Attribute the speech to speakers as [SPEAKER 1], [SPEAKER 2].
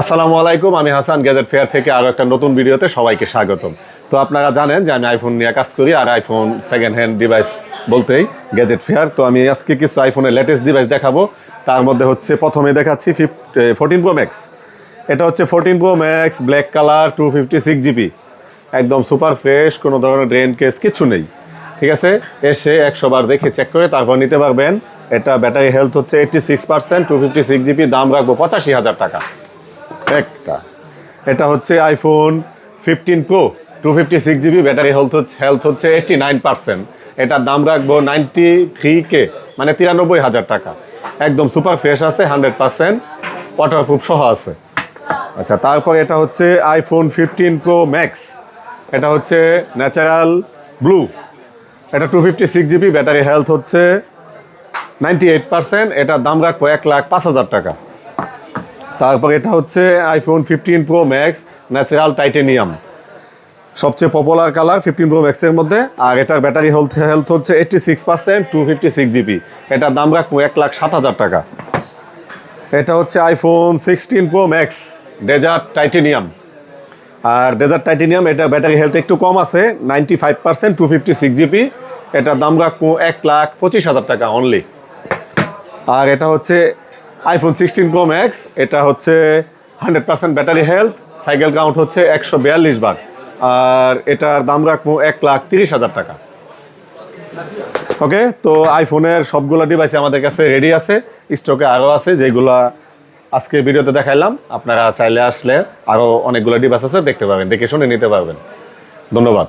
[SPEAKER 1] আসসালামু আলাইকুম, আমি হাসান গ্যাজেট ফেয়ার থেকে আরও একটা নতুন ভিডিওতে সবাইকে স্বাগতম। তো আপনারা জানেন যে আমি আইফোন নিয়ে কাজ করি আর আইফোন সেকেন্ড হ্যান্ড ডিভাইস বলতেই গ্যাজেট ফেয়ার। তো আমি আজকে কিছু আইফোনের লেটেস্ট ডিভাইস দেখাবো। তার মধ্যে হচ্ছে প্রথমে দেখাচ্ছি ফিফ ফোরটিন প্রো ম্যাক্স এটা হচ্ছে fourteen pro max black colour two fifty six GB একদম সুপার ফ্রেশ কোনো ধরনের ড্রেন কেস কিছু নেই। ঠিক আছে? এসে একশো বার দেখে চেক করে তারপর নিতে পারবেন। এটা ব্যাটারি হেলথ হচ্ছে eighty six percent two fifty six GB দাম রাখব পঁচাশি হাজার টাকা। একটা। এটা হচ্ছে iPhone fifteen pro two fifty six GB battery health হচ্ছে হেলথ হচ্ছে এইটটি নাইন পার্সেন্ট এটার দাম রাখব নাইনটি থ্রি কে মানে তিরানব্বই হাজার টাকা। একদম সুপার ফ্রেশ আছে হান্ড্রেড পার্সেন্ট ওয়াটারপ্রুফ সহ আছে। আচ্ছা তারপর এটা হচ্ছে আইফোন ফিফটিন প্রো ম্যাক্স এটা হচ্ছে ন্যাচারাল ব্লু এটা two fifty six GB battery health হচ্ছে নাইনটি এইট পার্সেন্ট এটার দাম রাখব এক লাখ পাঁচ হাজার টাকা। তারপর এটা হচ্ছে iPhone fifteen pro max natural titanium সবচেয়ে পপুলার কালার ফিফটিন প্রো ম্যাক্সের মধ্যে, আর এটার ব্যাটারি হেলথ হেলথ হচ্ছে eighty six percent two fifty six GB এটার দাম রাখব এক লাখ সাত হাজার টাকা। এটা হচ্ছে iPhone sixteen pro max desert titanium আর ডেজার্ট টাইটেনিয়াম এটা ব্যাটারি হেলথ একটু কম আছে ninety five percent two fifty six GB এটার দাম রাখব এক লাখ পঁচিশ হাজার টাকা অনলি আর এটা হচ্ছে আইফোন সিক্সটিন প্রো ম্যাক্স এটা হচ্ছে hundred percent battery health cycle count হচ্ছে একশো বিয়াল্লিশ বার। আর এটার দাম রাখব এক লাখ তিরিশ হাজার টাকা। ওকে তো আইফোনের সবগুলো ডিভাইস আমাদের কাছে রেডি আছে স্টকে আরও আছে, যেগুলো আজকে ভিডিওতে দেখাইলাম। আপনারা চাইলে আসলে আরও অনেকগুলো ডিভাইস আছে, দেখতে পাবেন, দেখে শুনে নিতে পারবেন। ধন্যবাদ।